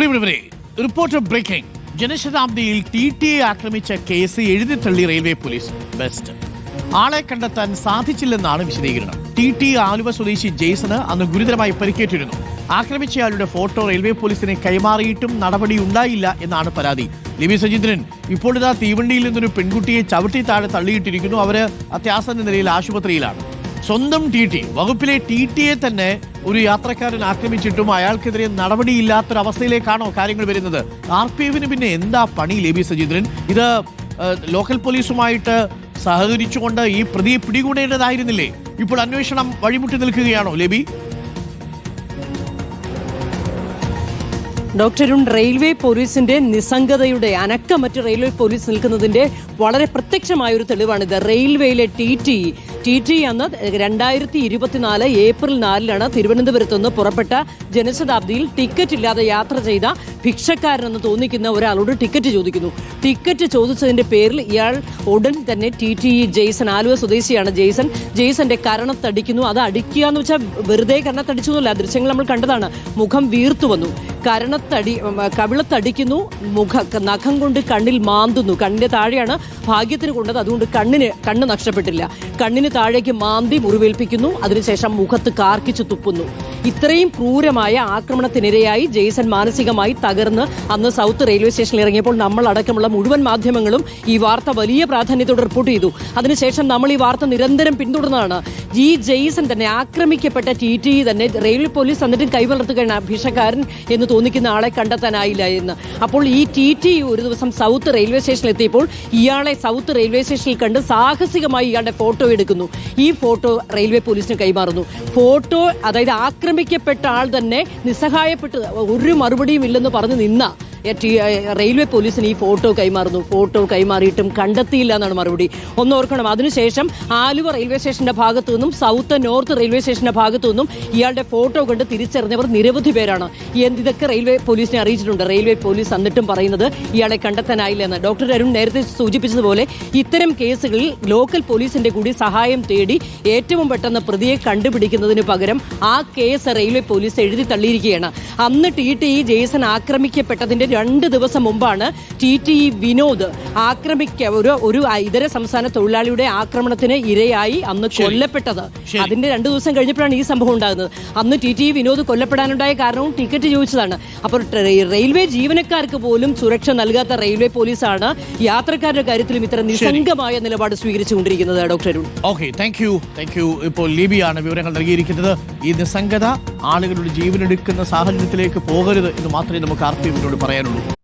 പ്രിയമുള്ളവരെ reporter breaking. ജനശതാബ്ദിയിൽ T T A ആക്രമിച്ച കേസ് എഴുതിത്തള്ളി റെയിൽവേ പോലീസ്. ബെസ്റ്റ് ആളെ കണ്ടെത്താൻ സാധിച്ചില്ലെന്നാണ് വിശദീകരണം. ടി ടി ആലുവ സ്വദേശി ജെയ്സന് അന്ന് ഗുരുതരമായി പരിക്കേറ്റിരുന്നു. ആക്രമിച്ചയാളുടെ ഫോട്ടോ റെയിൽവേ പോലീസിനെ കൈമാറിയിട്ടും നടപടി ഉണ്ടായില്ല എന്നാണ് പരാതി. ലിബി സജീന്ദ്രൻ ഇപ്പോൾ ഇതാ തീവണ്ടിയിൽ നിന്നൊരു പെൺകുട്ടിയെ ചവിട്ടി താഴെ തള്ളിയിട്ടിരിക്കുന്നു. അവർ അത്യാസന്ന നിലയിൽ ആശുപത്രിയിലാണ്. സ്വന്തം ടി ടി വകുപ്പിലെ ടി ടിയെ തന്നെ ഒരു യാത്രക്കാരൻ ആക്രമിച്ചിട്ടും അയാൾക്കെതിരെ നടപടിയില്ലാത്തൊരവസ്ഥയിലേക്കാണോ കാര്യങ്ങൾ വരുന്നത്? ആർ പി എഫിന് പിന്നെ എന്താ പണി ലേബി സജീന്ദ്രൻ? ഇത് ലോക്കൽ പോലീസുമായിട്ട് സഹകരിച്ചുകൊണ്ട് ഈ പ്രതിയെ പിടികൂടേണ്ടതായിരുന്നില്ലേ? ഇപ്പോൾ അന്വേഷണം വഴിമുട്ടി നിൽക്കുകയാണോ ലേബി? ഡോക്ടറും റെയിൽവേ പോലീസിന്റെ നിസ്സംഗതയുടെ അനക്കമറ്റ് റെയിൽവേ പോലീസ് നിൽക്കുന്നതിന്റെ വളരെ പ്രത്യക്ഷമായ ഒരു തെളിവാണിത്. റെയിൽവേയിലെ ടി ടി ടി ടി അന്ന് രണ്ടായിരത്തി ഇരുപത്തിനാല് ഏപ്രിൽ നാലിലാണ് തിരുവനന്തപുരത്ത് നിന്ന് പുറപ്പെട്ട ജനശതാബ്ദിയിൽ ടിക്കറ്റ് ഇല്ലാതെ യാത്ര ചെയ്ത ഭിക്ഷക്കാരനെന്ന് തോന്നിക്കുന്ന ഒരാളോട് ടിക്കറ്റ് ചോദിക്കുന്നു. ടിക്കറ്റ് ചോദിച്ചതിന്റെ പേരിൽ ഇയാൾ ഉടൻ തന്നെ T T E Jaison Aluva സ്വദേശിയാണ് ജെയ്സൺ. ജെയ്സന്റെ കരണത്തടിക്കുന്നു. അത് അടിക്കുക എന്ന് വെച്ചാൽ വെറുതെ കരണത്തടിച്ചു എന്നല്ല ദൃശ്യങ്ങൾ നമ്മൾ കണ്ടതാണ്. മുഖം വീർത്തു വന്നു. കരണത്തടി കവിളത്തടിക്കുന്നു. മുഖ നഖം കൊണ്ട് കണ്ണിൽ മാന്തുന്നു. കണ്ണിന്റെ താഴെയാണ് ഭാഗ്യത്തിന് കൊണ്ടത്. അതുകൊണ്ട് കണ്ണിന് കണ്ണ് നഷ്ടപ്പെട്ടില്ല. കണ്ണിന് താഴേക്ക് മാന്തി മുറിവേൽപ്പിക്കുന്നു. അതിനുശേഷം മുഖത്ത് കാർക്കിച്ചു തുപ്പുന്നു. ഇത്രയും ക്രൂരമായ ആക്രമണത്തിനിരയായി ജെയ്സൺ മാനസികമായി തകർന്ന് അന്ന് സൗത്ത് റെയിൽവേ സ്റ്റേഷനിൽ ഇറങ്ങിയപ്പോൾ നമ്മൾ അടക്കമുള്ള മുഴുവൻ മാധ്യമങ്ങളും ഈ വാർത്ത വലിയ പ്രാധാന്യത്തോടെ റിപ്പോർട്ട് ചെയ്തു. അതിനുശേഷം നമ്മൾ ഈ വാർത്ത നിരന്തരം പിന്തുടർന്നതാണ് ജി ജെയ്സൺ തന്നെ ആക്രമിക്കപ്പെട്ട ടി ടി തന്നെ റെയിൽവേ പോലീസ് എന്നിട്ടും കൈവളർത്തുകയാണ് ഭിക്ഷക്കാരൻ എന്ന് തോന്നിക്കുന്ന ആളെ കണ്ടെത്താനായില്ല എന്ന്. അപ്പോൾ ഈ ടി ടി ഒരു ദിവസം സൗത്ത് റെയിൽവേ സ്റ്റേഷനിൽ എത്തിയപ്പോൾ ഇയാളെ സൗത്ത് റെയിൽവേ സ്റ്റേഷനിൽ കണ്ട് സാഹസികമായി ഇയാളുടെ ഫോട്ടോ എടുക്കുന്നു. ഈ ഫോട്ടോ റെയിൽവേ പോലീസിന് കൈമാറുന്നു. ഫോട്ടോ അതായത് ആക്രമിക്കപ്പെട്ട ആൾ തന്നെ നിസ്സഹായപ്പെട്ട് ഒരു മറുപടിയും ഇല്ലെന്ന് പറഞ്ഞു നിന്ന. റെയിൽവേ പോലീസിന് ഈ ഫോട്ടോ കൈമാറുന്നു. ഫോട്ടോ കൈമാറിയിട്ടും കണ്ടെത്തിയില്ല എന്നാണ് മറുപടി. ഒന്ന് ഓർക്കണം അതിനുശേഷം ആലുവ റെയിൽവേ സ്റ്റേഷന്റെ ഭാഗത്തു നിന്നും സൗത്ത് നോർത്ത് റെയിൽവേ സ്റ്റേഷന്റെ ഭാഗത്തു നിന്നും ഇയാളുടെ ഫോട്ടോ കണ്ട് തിരിച്ചറിഞ്ഞവർ നിരവധി പേരാണ്. ഇതൊക്കെ റെയിൽവേ പോലീസിനെ അറിയിച്ചിട്ടുണ്ട്. റെയിൽവേ പോലീസ് എന്നിട്ടും പറയുന്നത് ഇയാളെ കണ്ടെത്താനായില്ല എന്ന്. ഡോക്ടർ അരുൺ നേരത്തെ സൂചിപ്പിച്ചതുപോലെ ഇത്തരം കേസുകളിൽ ലോക്കൽ പോലീസിന്റെ കൂടി സഹായം തേടി ഏറ്റവും പെട്ടെന്ന് പ്രതിയെ കണ്ടുപിടിക്കുന്നതിന് പകരം ആ കേസ് റെയിൽവേ പോലീസ് എഴുതി തള്ളിയിരിക്കുകയാണ്. അന്ന് ടി ടി ജെയ്സൺ ആക്രമിക്കപ്പെട്ടതിന്റെ രണ്ട് ദിവസം മുമ്പാണ് ടി ടി വിനോദ് ആക്രമിക്ക ഒരു ഒരു ഇതര സംസ്ഥാന തൊഴിലാളിയുടെ ആക്രമണത്തിന് ഇരയായി അന്ന് കൊല്ലപ്പെട്ടത്. അതിന്റെ രണ്ടു ദിവസം കഴിഞ്ഞപ്പോഴാണ് ഈ സംഭവം ഉണ്ടാകുന്നത്. അന്ന് ടി ടി വിനോദ് കൊല്ലപ്പെടാനുണ്ടായ കാരണവും ടിക്കറ്റ് ചോദിച്ചതാണ്. അപ്പോൾ റെയിൽവേ ജീവനക്കാർക്ക് പോലും സുരക്ഷ നൽകാത്ത റെയിൽവേ പോലീസാണ് യാത്രക്കാരുടെ കാര്യത്തിലും ഇത്ര നിസ്സംഗമായ നിലപാട് സ്വീകരിച്ചുകൊണ്ടിരിക്കുന്നത് doctor Arun. Okay thank you thank you ഇപ്പോൾ ലിബിയാണ് വിവരങ്ങൾ നൽകിയിരിക്കുന്നത്. ഈ നിസ്സംഗത ആളുകളുടെ ജീവനെടുക്കുന്ന സാഹചര്യത്തിലേക്ക് പോകരുത് എന്ന് മാത്രമേ നമുക്ക് ആർ പി എഫിനോട് Perú.